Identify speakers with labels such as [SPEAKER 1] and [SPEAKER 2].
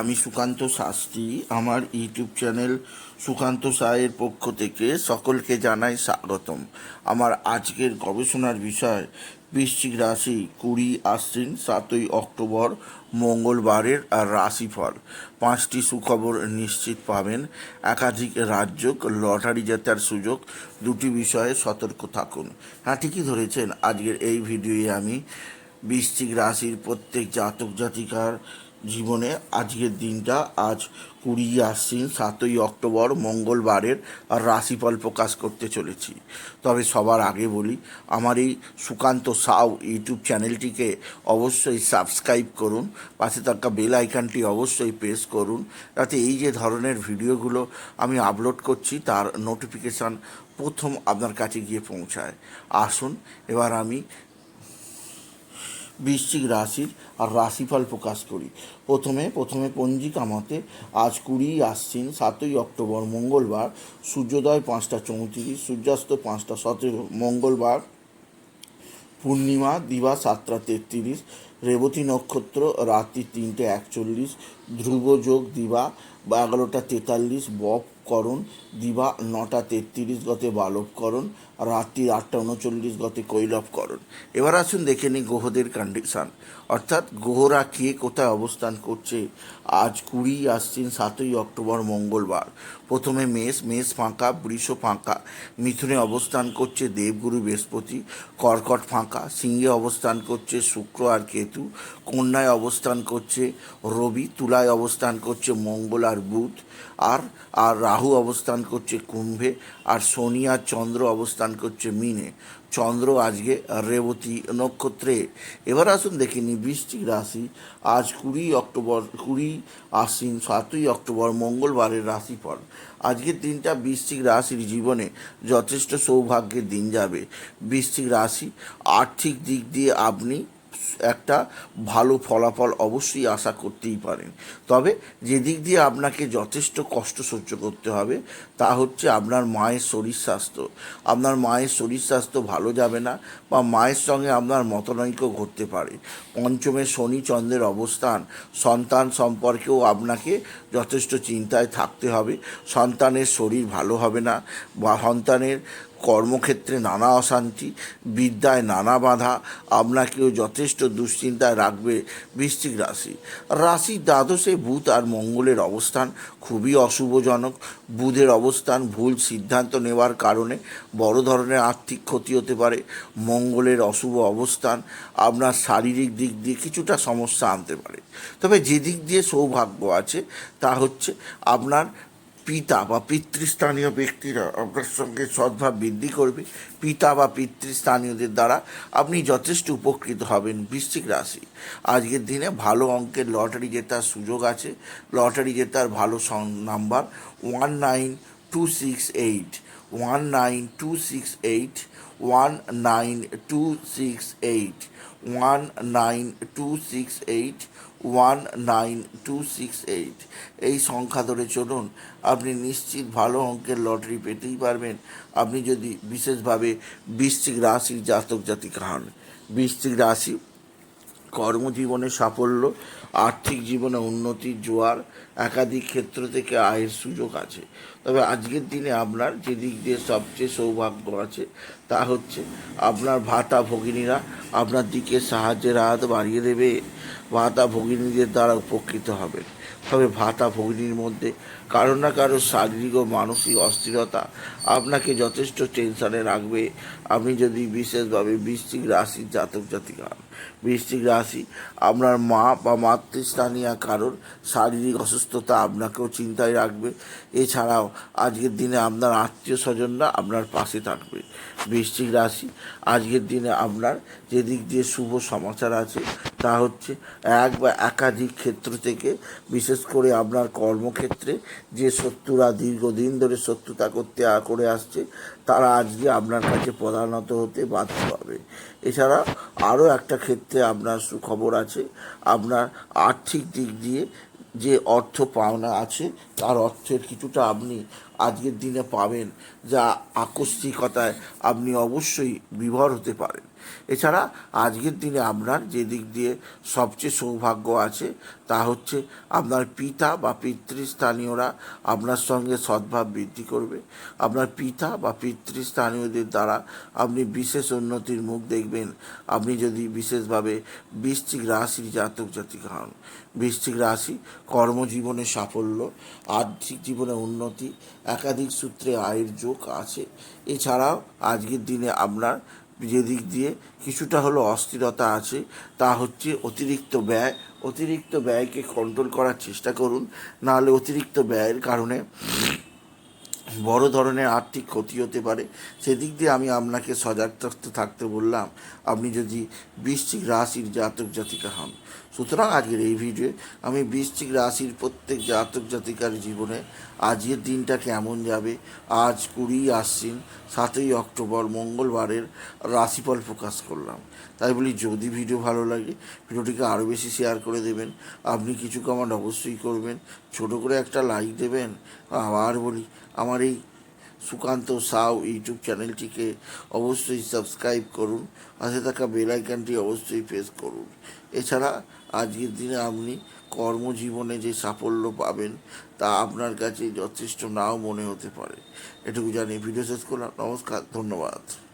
[SPEAKER 1] আমি সুকান্ত শাস্ত্রী, আমার YouTube channel Sukanta সায়ের পক্ষ থেকে সকলকে জানাই স্বাগতম। আমার আজকের গবেষণার বিষয়, বৃশ্চিক রাশি কুড়ি আশ্বিন সাতই অক্টোবর, মঙ্গলবারের রাশিফল। পাঁচটি সুখবর নিশ্চিত পাবেন। একাধিক রাজ্য লটারি জেতার সুযোগ, দুটি বিষয়ে সতর্ক থাকুন। হ্যাঁ ঠিকই ধরেছেন, আজকের এই ভিডিওয়ে আমি বৃশ্চিক রাশির প্রত্যেক জাতক জাতিকার জীবনে আজকের দিনটা আজ কুড়ি আশ্বিন, সাতই অক্টোবর, মঙ্গলবারের আর রাশিফল প্রকাশ করতে চলেছি। তবে সবার আগে বলি, আমার এই সুকান্ত সাউ ইউটিউব চ্যানেলটিকে অবশ্যই সাবস্ক্রাইব করুন, পাশে থাকা বেল আইকনটি অবশ্যই প্রেস করুন, যাতে এই যে ধরনের ভিডিওগুলো আমি আপলোড করছি, তার নোটিফিকেশান প্রথম আপনার কাছে গিয়ে পৌঁছায়। আসুন, এবার আমি বৃশ্চিক রাশির আর রাশিফল প্রকাশ করি। প্রথমে প্রথমে পঞ্জিকা মতে আজ কুড়ি আশ্বিন সাতই অক্টোবর, মঙ্গলবার, সূর্যোদয় পাঁচটা চৌত্রিশ, সূর্যাস্ত পাঁচটা সতেরো, মঙ্গলবার, পূর্ণিমা, দিবা সাতটা তেত্রিশ, রেবতী নক্ষত্র রাত্রি তিনটে একচল্লিশ, ধ্রুব যোগ দিবা এগারোটা তেতাল্লিশ, বপ করণ দিবা নটা তেত্রিশ, গতে বালবকরণ রাত্রি আটটা উনচল্লিশ গতে কৈলবকরণ এবার আসুন দেখে নিই গ্রহদের কন্ডিশন অর্থাৎ গ্রহরা কে কোথায় অবস্থান করছে? আজ কুড়ি আশ্বিন সাতই অক্টোবর মঙ্গলবার। প্রথমে মেষ মেষ ফাঁকা, বৃষ ফাঁকা। মিথুনে অবস্থান করছে দেবগুরু বৃহস্পতি। কর্কট ফাঁকা। সিংহে অবস্থান করছে শুক্র আর কেতু। কন্যায় অবস্থান করছে রবি। তুলায় অবস্থান করছে মঙ্গল আর বুধ। আর আর রাহু অবস্থান করছে কুম্ভে। আর শনি আর চন্দ্র অবস্থান করছে মিনে। চন্দ্র আজকে রেবতী নক্ষত্রে। এবার আসুন দেখে নিই বৃষ্টিক রাশি। আজ কুড়ি অক্টোবর, কুড়ি আশ্বিন, সাতই অক্টোবর, মঙ্গলবারের রাশিফল। আজকের দিনটা বৃশ্চিক রাশির জীবনে যথেষ্ট সৌভাগ্যের দিন যাবে। বৃশ্চিক রাশি, আর্থিক দিক দিয়ে আপনি একটা ভালো ফলাফল অবশ্যই আশা করতেই পারেন। তবে যে দিক দিয়ে আপনাকে যথেষ্ট কষ্ট সহ্য করতে হবে, তা হচ্ছে আপনার মায়ের শরীর স্বাস্থ্য। আপনার মায়ের শরীর স্বাস্থ্য ভালো যাবে না বা মায়ের সঙ্গে আপনার মতনৈক্য ঘটতে পারে। পঞ্চমে শনি চন্দ্রের অবস্থান, সন্তান সম্পর্কেও আপনাকে যথেষ্ট চিন্তায় থাকতে হবে। সন্তানের শরীর ভালো হবে না বা সন্তানের কর্মক্ষেত্রে নানা অশান্তি, বিদ্যায় নানা বাধা, আপনাকেও যথেষ্ট দুশ্চিন্তায় রাখবে বৃশ্চিক রাশি। রাশির দ্বাদশে বুধ আর মঙ্গলের অবস্থান খুবই অশুভজনক। বুধের অবস্থান ভুল সিদ্ধান্ত নেওয়ার কারণে বড় ধরনের আর্থিক ক্ষতি হতে পারে। মঙ্গলের অশুভ অবস্থান আপনার শারীরিক দিক দিয়ে কিছুটা সমস্যা আনতে পারে। তবে যে দিক দিয়ে সৌভাগ্য আছে, তা হচ্ছে আপনার পিতা বা পিতৃস্থানীয় ব্যক্তিরা আপনার সঙ্গে সদ্ভাব বৃদ্ধি করবে। পিতা বা পিতৃস্থানীয়দের দ্বারা আপনি যথেষ্ট উপকৃত হবেন বৃশ্চিক রাশি। আজকের দিনে ভালো অঙ্কের লটারি জেতার সুযোগ আছে। লটারি জেতার ভালো number one nine two six eight one nine two six eight one nine two six eight one nine two six eight one nine two six eight এই সংখ্যা ধরে চলুন, আপনি নিশ্চিত ভালো অঙ্কের লটারি পেতেই পারবেন। আপনি যদি বিশেষভাবে বৃশ্চিক রাশির জাতক জাতিকা হন, বৃশ্চিক রাশি কর্মজীবনে সাফল্য, আর্থিক জীবনে উন্নতির জোয়ার, একাধিক ক্ষেত্র থেকে আয়ের সুযোগ আছে। তবে আজকের দিনে আপনার যে দিক দিয়ে সবচেয়ে সৌভাগ্য আছে, তা হচ্ছে আপনার ভাতা ভগিনীরা আপনার দিকে সাহায্যের হাত বাড়িয়ে দেবে। ভাতা ভগিনীদের দ্বারা উপকৃত হবেন। তবে ভাতা ভগিনীর মধ্যে কারও না কারও শারীরিক ও মানসিক অস্থিরতা আপনাকে যথেষ্ট টেনশনে রাখবে। আপনি যদি বিশেষভাবে বৃষ্টিক রাশির জাতক জাতিকা হন বৃষ্টিক রাশি আপনার মা বা মাতৃস্থানীয় কারোর শারীরিক অসুস্থতা আপনাকেও চিন্তায় রাখবে। এছাড়াও আজকের দিনে আপনার আত্মীয় স্বজনরা আপনার পাশে থাকবে। বৃশ্চিক রাশি আজকের দিনে আপনার যে দিক দিয়ে শুভ সমাচার আছে তা হচ্ছে এক বা একাধিক ক্ষেত্র থেকে, বিশেষ করে আপনার কর্মক্ষেত্রে, যে শত্রুরা দীর্ঘদিন ধরে শত্রুতা করতে করে আসছে, তারা আজকে আপনার কাছে প্রধানত হতে বাধ্য হবে। এছাড়া আরও একটা ক্ষেত্রে আপনার সুখবর আছে, আপনার আর্থিক দিক দিয়ে যে অর্থ পাওনা আছে, তার অর্থের কিছুটা আপনি আজকের দিনে পাবেন, যা আকস্মিকতায় আপনি অবশ্যই বিভর হতে পারেন। এছাড়া আজকের দিনে আপনার যে দিক দিয়ে সবচেয়ে সৌভাগ্য আছে, তা হচ্ছে আপনার পিতা বা পিতৃস্থানীয়রা আপনার সঙ্গে সদ্ভাব বৃদ্ধি করবে। আপনার পিতা বা পিতৃস্থানীয়দের দ্বারা আপনি বিশেষ উন্নতির মুখ দেখবেন। আপনি যদি বিশেষভাবে বৃশ্চিক রাশির জাতক জাতিকা হন, বৃশ্চিক রাশি কর্মজীবনে সাফল্য, আর্থিক জীবনে উন্নতি, একাধিক সূত্রে আয়ের যোগ আছে। এছাড়াও আজকের দিনে আপনার যে দিক দিয়ে কিছুটা হলো অস্থিরতা আছে, তা হচ্ছে অতিরিক্ত ব্যয়। অতিরিক্ত ব্যয়কে কন্ট্রোল করার চেষ্টা করুন, নাহলে অতিরিক্ত ব্যয়ের কারণে বড় ধরনের আর্থিক ক্ষতি হতে পারে। সেদিক দিয়ে আমি আপনাকে সজাগ থাকতে বললাম, আপনি যদি বৃশ্চিক রাশির জাতক জাতিকা হন। সুতরাং আজকের এই ভিডিওয়ে আমি বৃশ্চিক রাশির প্রত্যেক জাতক জাতিকার জীবনে আজকের দিনটা কেমন যাবে, আজ কুড়ি আশ্বিন সাতই অক্টোবর মঙ্গলবারের রাশিফল প্রকাশ করলাম। তাই বলি, যদি ভিডিও ভালো লাগে, ভিডিওটিকে আরও বেশি শেয়ার করে দেবেন। আপনি কিছু কমেন্ট অবশ্যই করবেন, ছোট করে একটা লাইক দেবেন। আবার বলি আমার এই সুকান্ত সাউ ইউটিউব চ্যানেলটিকে অবশ্যই সাবস্ক্রাইব করুন। পাশে থাকা বেলাইকানটি অবশ্যই প্রেস করুন। এছাড়া, আজকের দিনে আপনি কর্মজীবনে যে সাফল্য পাবেন, তা আপনার কাছে যথেষ্ট নাও মনে হতে পারে। এটুকু জানিয়ে ভিডিও শেষ করলাম। নমস্কার, ধন্যবাদ।